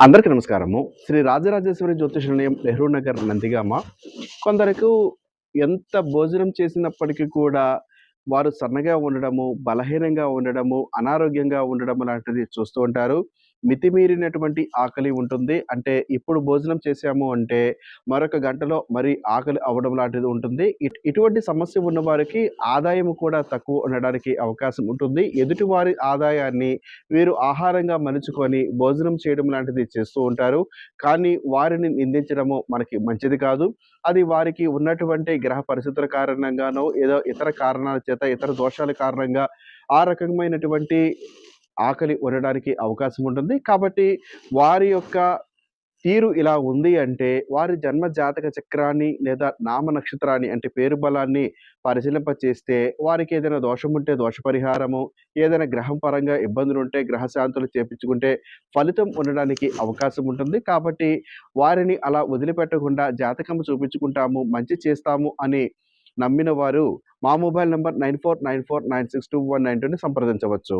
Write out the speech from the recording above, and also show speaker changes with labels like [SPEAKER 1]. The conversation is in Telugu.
[SPEAKER 1] అందరికీ నమస్కారము. శ్రీ రాజరాజేశ్వరి జ్యోతిష నిలయం నెహ్రూ నగర్ నందిగామ. కొందరికి ఎంత భోజనం చేసినప్పటికీ కూడా వారు సన్నగా ఉండడము బలహీనంగా ఉండడము అనారోగ్యంగా ఉండడము లాంటిది చూస్తూ ఉంటారు. మితిమీరినటువంటి ఆకలి ఉంటుంది. అంటే ఇప్పుడు భోజనం చేశాము అంటే మరొక గంటలో మరి ఆకలి అవ్వడం లాంటిది ఉంటుంది. ఇట్- ఇటువంటి సమస్య ఉన్న వారికి ఆదాయం కూడా తక్కువ ఉండడానికి అవకాశం ఉంటుంది. ఎదుటి వారి ఆదాయాన్ని వీరు ఆహారంగా మలుచుకొని భోజనం చేయడం లాంటిది చేస్తూ ఉంటారు. కానీ వారిని నిందించడము మనకి మంచిది కాదు. అది వారికి ఉన్నటువంటి గ్రహ పరిస్థితుల కారణంగానో ఏదో ఇతర కారణాల చేత ఇతర దోషాల కారణంగా ఆ రకమైనటువంటి ఆకలి ఉండడానికి అవకాశం ఉంటుంది కాబట్టి వారి యొక్క తీరు ఇలా ఉంది అంటే వారి జన్మ జాతక చక్రాన్ని లేదా నామ నక్షత్రాన్ని అంటే పేరు బలాన్ని పరిశీలింప చేస్తే వారికి ఏదైనా దోషం ఉంటే దోష పరిహారము ఏదైనా గ్రహం పరంగా ఇబ్బందులు ఉంటే గ్రహ శాంతులు చేపించుకుంటే ఫలితం ఉండడానికి అవకాశం ఉంటుంది కాబట్టి వారిని అలా వదిలిపెట్టకుండా జాతకం చూపించుకుంటాము మంచి చేస్తాము అని నమ్మిన వారు మా mobile number nine four nine four nine six two one nine టూని సంప్రదించవచ్చు.